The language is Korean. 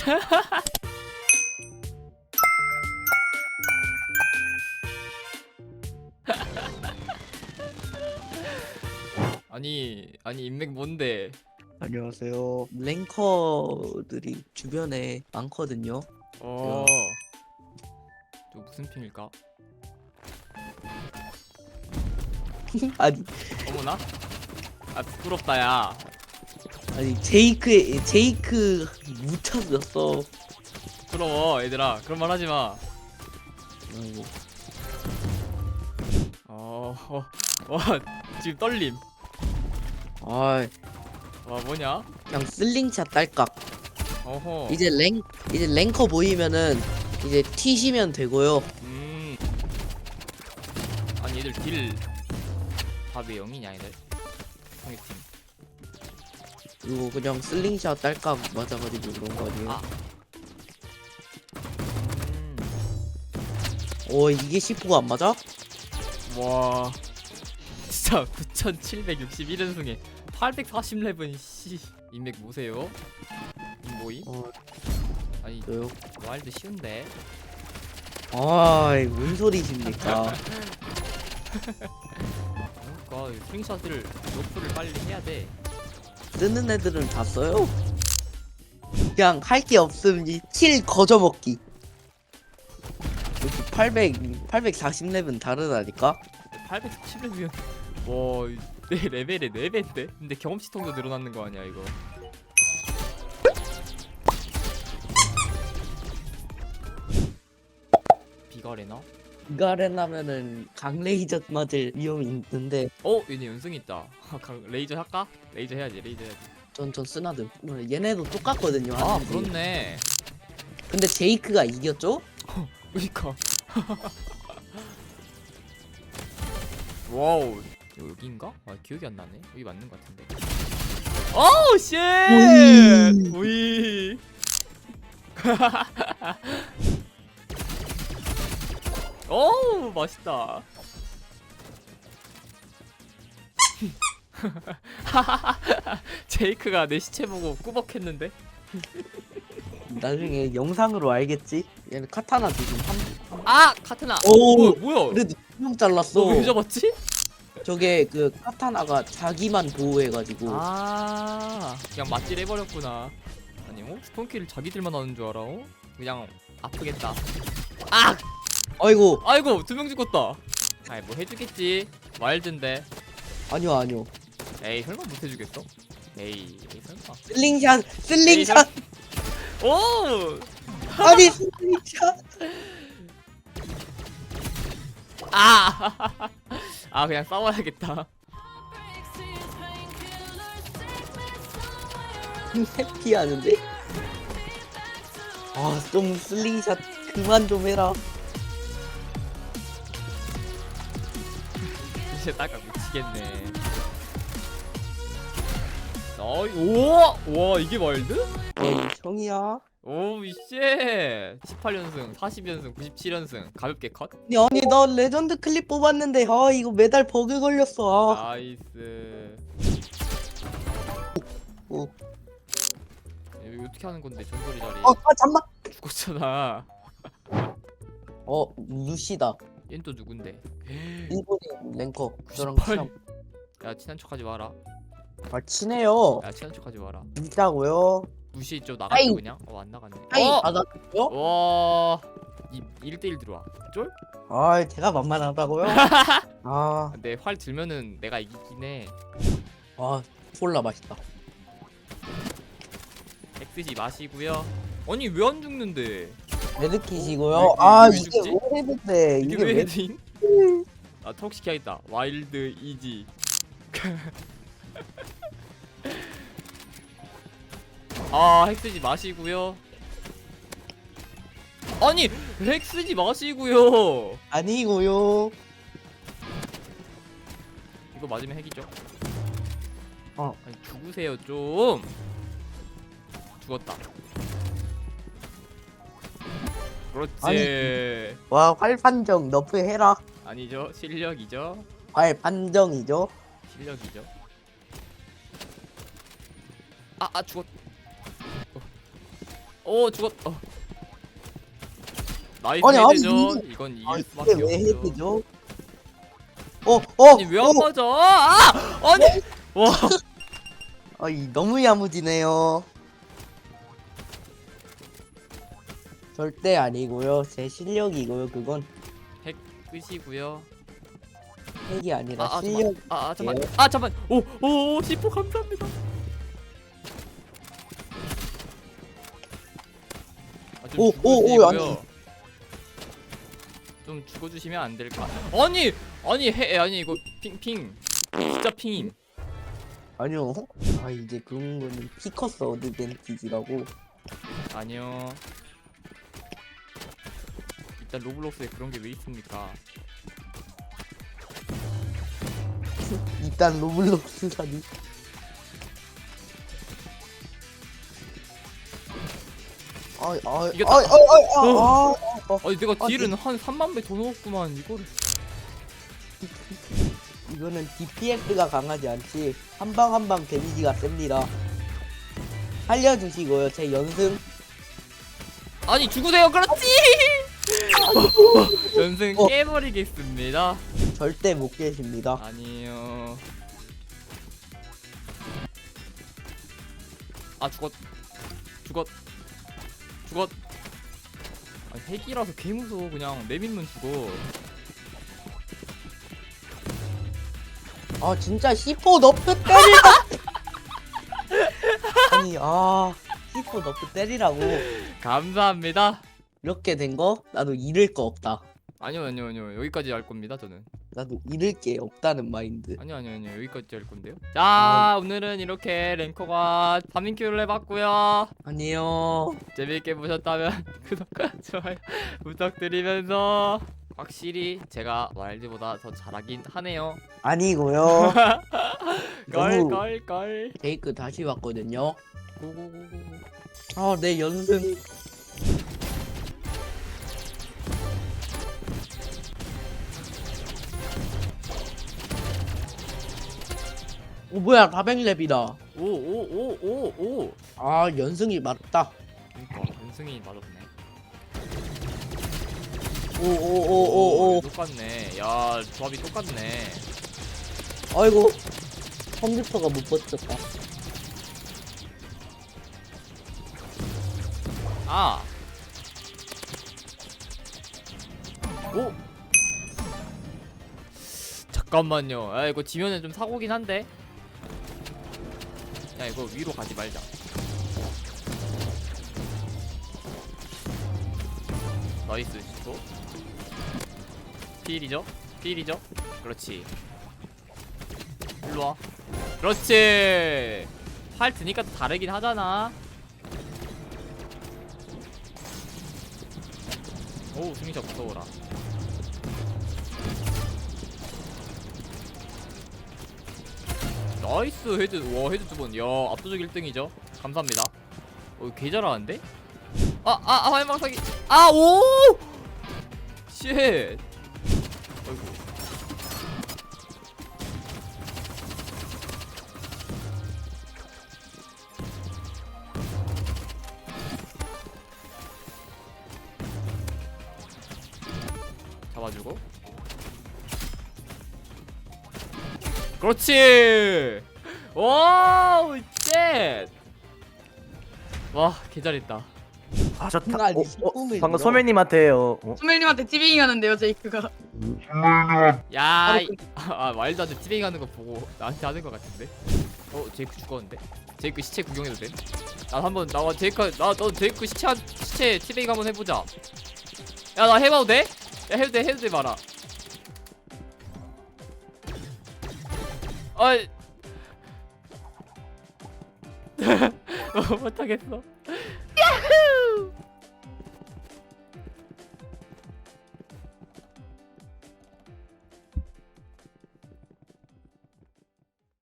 아니 아니 인맥 뭔데? 안녕하세요. 랭커들이 주변에 많거든요. 어. 저 무슨 팀일까? 아니, 어머나? 아 부끄럽다 야. 아니 제이크 제이크 묻혔었어. 부러워 얘들아 그런 말 하지 마. 어, 어, 와 지금 떨림. 아, 와 뭐냐? 그냥 슬링샷 딸깍. 어허. 이제 랭 이제 랭커 모이면은 이제 티시면 되고요. 음. 아니 얘들 딜 답이 0이냐 얘들? 상위팀. 그리고 그냥 슬링샷 딸깍 맞아가지고 그런 거 아니에요? 아. 음. 어 이게 10호가 안 맞아? 와. 진짜 9,761연승에 840레븐 씨. 인맥 뭐세요? 인보이? 어 아니 저요. 와일드 쉬운데. 아이 뭔 소리십니까? 그러니까 이 스윙샷을 로프를 빨리 해야 돼. 쓰는 애들은 다 써요. 그냥 할 게 없음 이킬 거저 먹기. 여기 800 840렙은 다르다니까. 817레벨이면 와내 레벨의 4배인데? 근데 경험치통도 늘어나는 거 아니야 이거 비가레나? 이가렌하면은 강 레이저 맞을 위험이 있는데 어? 얘네 연승 있다 강- 레이저 할까? 레이저 해야지 레이저 해야지 전 전 쓰나드. 얘네도 똑같거든요. 아 하는 게. 그렇네 근데 제이크가 이겼죠? 그니까 와우 여기인가? 아 기억이 안 나네 여기 맞는 것 같은데 오우 쉣 오이. 오우 맛있다 제이크가 내 시체 보고 꾸벅했는데 나중에 영상으로 알겠지? 얘는 카타나 지금 한아 카트나 오. 뭐야 뭐야 그래도 두명 잘랐어. 너왜 잡았지? 저게 그 카타나가 자기만 보호해가지고 아 그냥 맞질 해버렸구나 아니 어? 스폰키를 자기들만 하는 줄 알아 어? 그냥 아프겠다 아 아이고. 아이고 두 명 죽었다. 아이 뭐 해주겠지. 와일드인데. 아니요 아니요. 에이 설마 못 해주겠어? 에이, 에이 설마. 슬링샷 슬링샷. 오! 아니 슬링샷. 아! 아 그냥 싸워야겠다. 해피하는데? 아 좀 슬링샷 그만 좀 해라 이제 딱까 미치겠네. 어이 오! 와! 이게? 에이 형이야. 오우 쉣! 18연승 40연승 97연승. 가볍게 컷. 아니 아니 나 레전드 클립 뽑았는데 아 이거 메달 버그 걸렸어. 아. 나이스. 오. 이거 어떻게 하는 건데 전설이 자리. 어, 아 잠만. 죽었잖아. 어 루시다 얜 또 누군데? 일본인 랭커. 저랑 98. 친한 야 친한 척하지 마라. 아 친해요. 야 친한 척하지 마라. 진짜고요? 무시 좀. 나갔어 그냥? 어 안 나갔네. 아이 어! 받았고요 와 1대1 들어와. 쫄? 아 제가 만만하다고요? 아. 근데 활 들면은 내가 이기긴 해. 아, 콜라 맛있다. 엑스지 마시고요. 아니 왜 안 죽는데? 레드킷이고요. 왜- 아 왜 이게 죽지? 왜 헤드인데 이게 왜 왜? 헤드인? 아 시켜야겠다 와일드 이지 아 핵쓰지 마시고요 아니 핵쓰지 마시고요 아니고요. 이거 맞으면 핵이죠 어. 아니 죽으세요 좀 죽었다 그렇지 와 활 판정 너프 해라. 아니 죠 실력이죠 활 판정이죠. 실력이죠. 아, 아 죽었. 어, 오 죽었. 어. 나이스 아니, 아니, 헤드죠. 이건 이길 아 수밖에 이게 왜 없죠. 헤드죠? 어, 어, 아니 왜 안 어, 맞아? 아! 아니 와. 아, 이 너무 야무지네요. 절대 아니고요. 제 실력이고요. 그건 끝이고요. 핵이 아니라 아, 아 실력. 잠깐. 아, 아 잠깐. 아 잠깐. 오오 시포 감사합니다. 아, 좀 오, 오, 오, 죽어주시고요. 좀 죽어주시면 안 될까? 아니 아니 해 아니 이거 핑핑 진짜 핑임. 아니요. 아 이제 그런 거는 피커스 어드밴티지라고. 아니요. 일단 로블록스에 그런 게 왜 있습니까? 일단 로블록스사니. 아, 아, 이겼다. 아, 아, 아, 아, 아, 아. 아니 내가 아니. 딜은 한 3만 배 더 넣었구만 이거를. 이거는 DPS가 강하지 않지 한 방 한 방 데미지가 셉니다 살려주시고요 제 연승 아니 죽으세요 그렇지. 연승 어. 깨버리겠습니다. 절대 못 계십니다 아니요. 아 죽었. 죽었. 죽었. 아 핵이라서 개 무서워 그냥 내밀면 죽어. 아 진짜 C4 너프 때리라 아니 아 C4 너프 때리라고 감사합니다. 이렇게 된 거? 나도 잃을 거 없다. 아니요 아니요 아니요. 여기까지 할 겁니다 저는. 나도 잃을 게 없다는 마인드. 아니요 아니요 아니요. 여기까지 할 건데요. 자 오늘은 이렇게 랭커가 파밍큐를 해봤고요. 아니요. 재미있게 보셨다면 구독과 좋아요 부탁드리면서 확실히 제가 와일드보다 더 잘하긴 하네요. 아니고요. 너무 껄껄껄 테이크 다시 왔거든요. 고고고고 아 내 연승 뭐야 400렙이다 오 오 오 오오 아 연승이 맞다 그니까 연승이 맞았네. 오 오 오 오오 똑같네. 야 조합이 똑같네. 아이고 컴퓨터가 못 버텼다 아. 오. 잠깐만요. 아 이거 지면은 좀 사고긴 한데. 야 이거 위로 가지 말자. 나이스 또. 필이죠? 필이죠? 그렇지. 일로 와. 그렇지. 활 드니까 또 다르긴 하잖아. 오 승리자 무서워라 나이스 헤드 와 헤드 두번야 압도적 1등이죠? 감사합니다. 어, 개 잘하는데? 아아아 아, 활망사기. 아오! 쉣. 어이구 잡아주고 그렇지 와우 쉣와 개잘했다 아, 저 타, 순간 어, 이 어, 방금 잃어. 소매님한테요. 어? 소멜님한테 티빙 하는데요 제이크가 야, 이- 아 안돼 티빙 하는 거 보고 나한테 하는 거 같은데. 어, 제이크 죽었는데. 제이크 시체 구경해도 돼? 나 한번 나와 제이크 나너 제이크 시체 한- 시체 티빙 한번 해보자. 야 나 해봐도 돼? 야 해도 돼 해도 돼 말아. 어이. 어, 못하겠어.